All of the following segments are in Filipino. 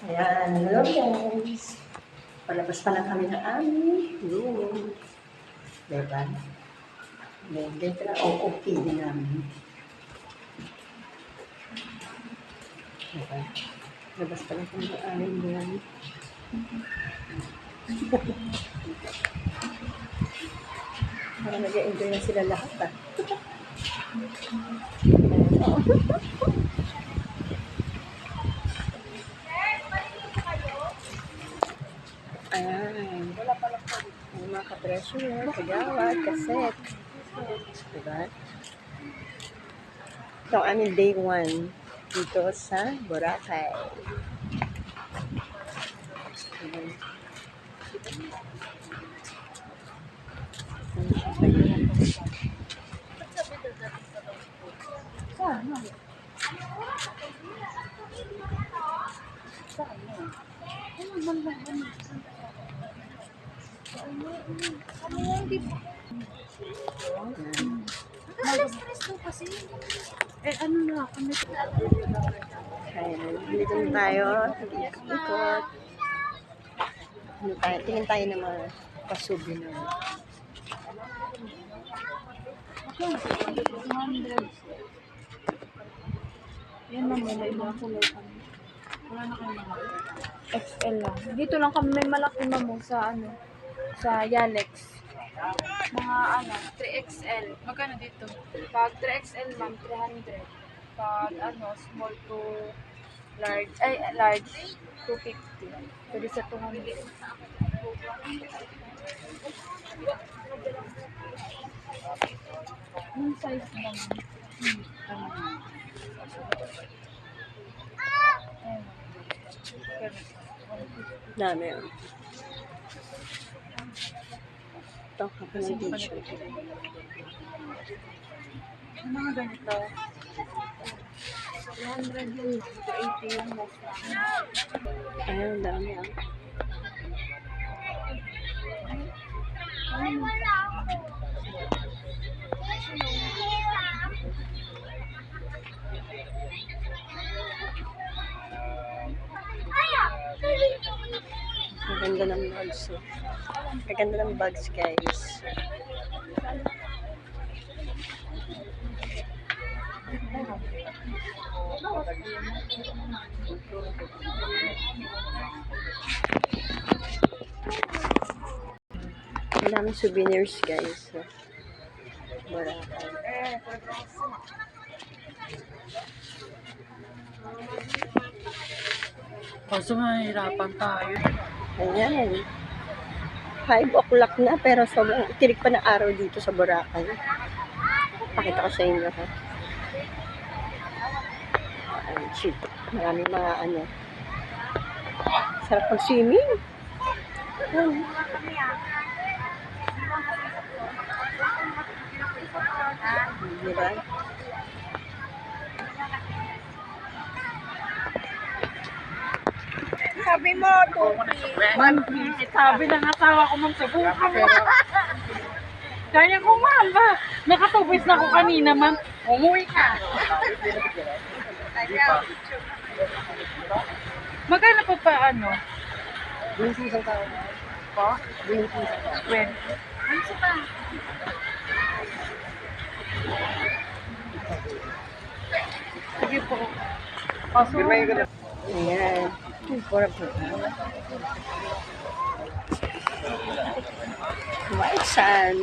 Ayan, hello guys. Palabas pa lang kami ng aming room. Diba? Hindi, tira o okay din namin. Diba? Labas pa lang kami ng aming room. Parang nag-enjoy na sila lahat ah. Ayan. Wala pa lang Ang ka-treasure, kagawad, kaset. Diba? Ito ang aming day one dito sa Boracay. Ayan. Nakaka-stress daw kasi. Eh, ano na, kami. Ayan. Dito na tayo. Ikot. Ano tayo? Tingin tayo ng mga pasubi na. 200. Yan na may mga kulay kami. Wala na kami malaki. XL lang. Dito lang kami may malaki mo sa ano, sa Yanex. Mga ano, 3XL. Magkano dito? Pag 3XL ma'am, 300. Pag ano, small to large, ay large, 250. Pwede sa 200. Yung size lang. Hmm. Ganun. Dami. Ako ng t-shirt. Yung mga ganito. 300 yun, 280 yung lang. Ayan, dami ah. Ang ganda ng bags. Oh. Ang ganda ng bags, guys. Ang daming souvenirs, guys. Boracay. Kaso mahirapan tayo. Ayan. 5 o'clock na, pero sobrang tirik pa na araw dito sa Boracay. Pakita ko sa inyo, ha? Ayan, cheap. Maraming mga ano. Sarap mag-swimming. Ayan. Diba? Sabi mo, Man, sabi ng asawa ko mong subukan mo. Kaya ko man ba? Nakatubis na ako kanina man. Umuwi ka. Magkano pa pa ano? 20 isang tao. Pa? 20 isang tao. When? Sige po. Kaso, Ayan. White sand.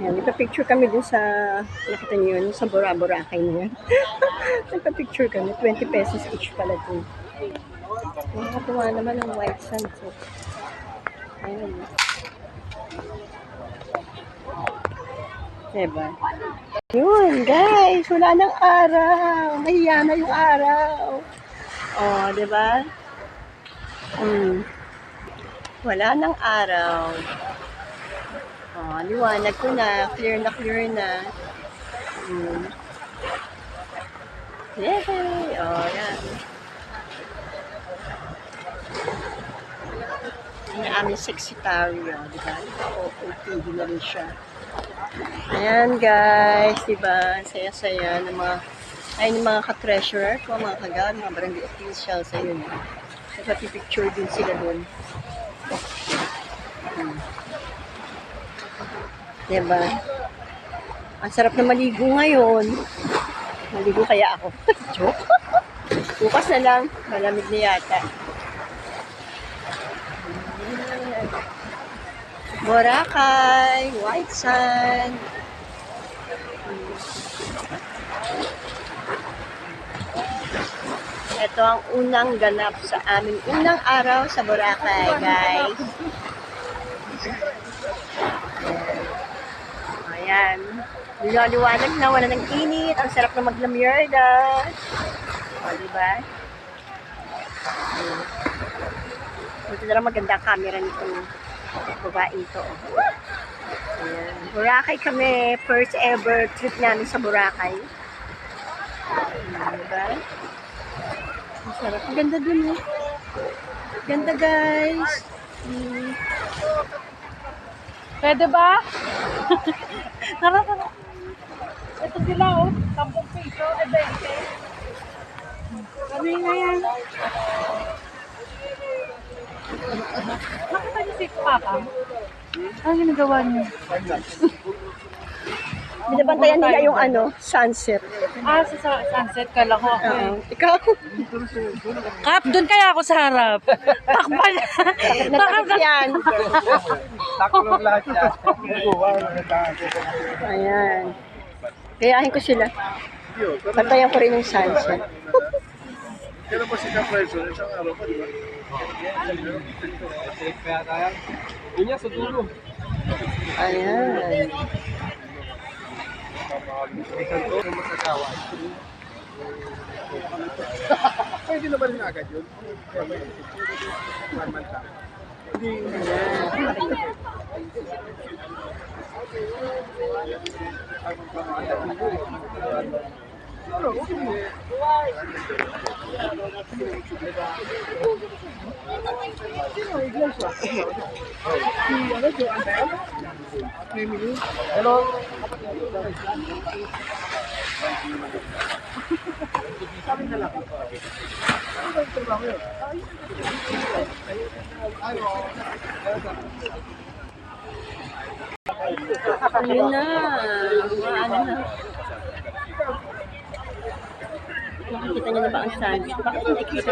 Ayan, nagpa-picture kami dun sa, nakita niyo yun, sa Bora Boracay na yan. nagpa-picture kami, 20 pesos each pala dun. Nakatuwa naman ang white sunset. Ayan. Diba? Yun, guys, wala nang araw. Mahiya na yung araw. Oh, diba? Hmm. Wala nang araw. Oh, liwanag ko na. Clear na clear na. Hmm. Yay! Oh, yan. Ang aming sexitaryo, di ba? OOTD na rin siya. Ayan guys, di ba? Saya-saya ng mga ay ng mga ka-treasurer ko, mga kagawad, mga barangay officials, ayun. Nagpapipicture din sila doon. Diba? Ang sarap na maligo ngayon. Maligo kaya ako. Joke. Bukas na lang. Malamig na yata. Boracay, white sand. Ito ang unang ganap sa aming unang araw sa Boracay, guys. Ayan. Liliwanag na, wala ng init. Ang sarap na maglamyerda. O, diba? Buti na lang maganda ang camera nitong babae ito. Ayan. Boracay kami. First ever trip namin sa Boracay. Ayan, diba? Ang sarap. Ang ganda dun eh. Ganda guys. Mm. Pwede ba? tara, tara. Ito sila, oh. 10 piso, e 20. Kami na yan. Nakita niyo si Papa? Ano ginagawa niyo? Binabantayan nila yung ano, sunset. Ah, sa sa sunset, kala ko ako. Oo. Ikaw? Kap, doon kaya ako sa harap. Takpan. Natakot yan. Taklo lahat yan. Ayan. Kayahin ko sila. Bantayan ko rin yung sunset. Kailan ba si Kapreso? Isang araw pa, di ba? Kaya tayo. Yun niya, sa dulo. Ayan. Isang to, yung masasawa. Pwede na ba rin agad yun? One month lang. Hello? Ayun na. Ano na. Nakikita niyo na ba ang sunset? Bakit hindi kita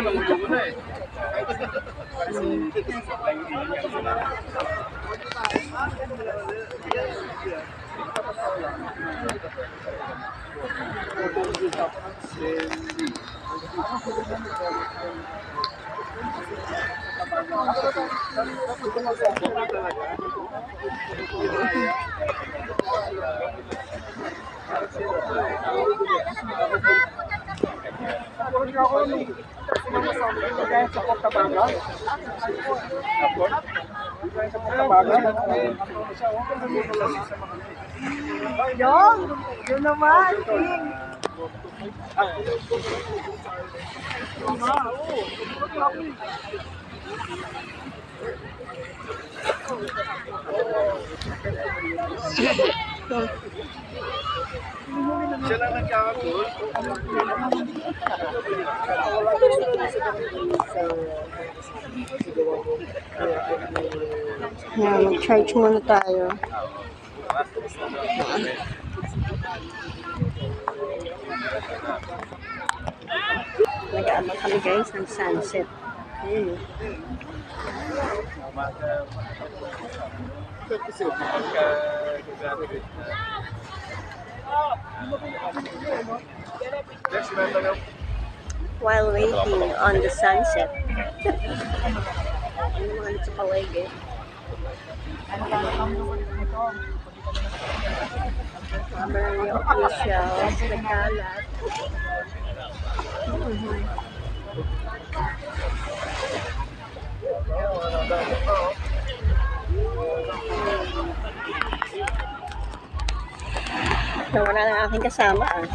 dito? Hmm. Yung, yun naman, King. Siya lang nagkakagul. Yan, mag-charge muna tayo. Nag-aabang kami guys ng sunset. Ayun. Next na. While waiting on the sunset. Officials, nagkalat. Nawala ng aking kasama ah.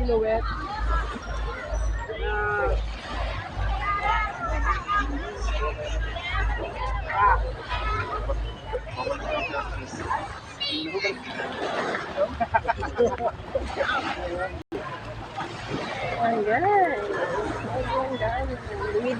Silhouette. Ayan. Ayan,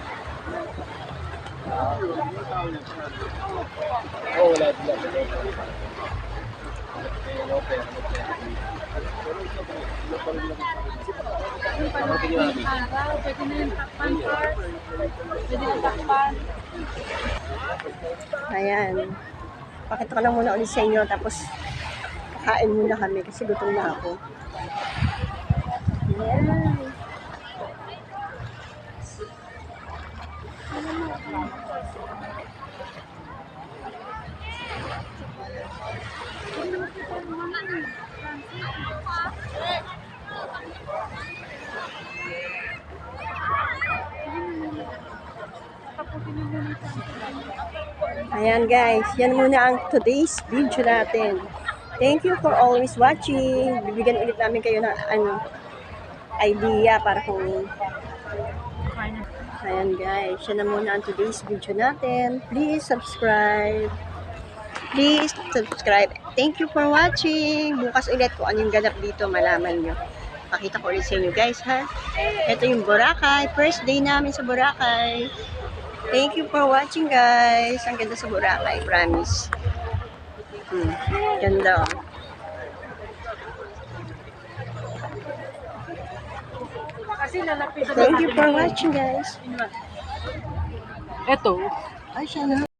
Pwede na takpan. Ayan. Pakita ko lang muna ulit sa inyo, tapos kakain muna kami kasi gutom na ako. Ayan. Ayan guys, yan muna ang today's video natin. Thank you for always watching. Bibigyan ulit namin kayo ng ano, idea para kung Ayan guys, yan na muna ang today's video natin. Please subscribe. Please subscribe. Thank you for watching. Bukas ulit kung ano yung ganap dito, malaman nyo. Pakita ko ulit sa inyo guys ha. Ito yung Boracay. First day namin sa Boracay. Thank you for watching guys. Ang ganda sa Boracay, promise. Hmm, ganda oh. Thank you for watching guys. Ito, Ay, siya na.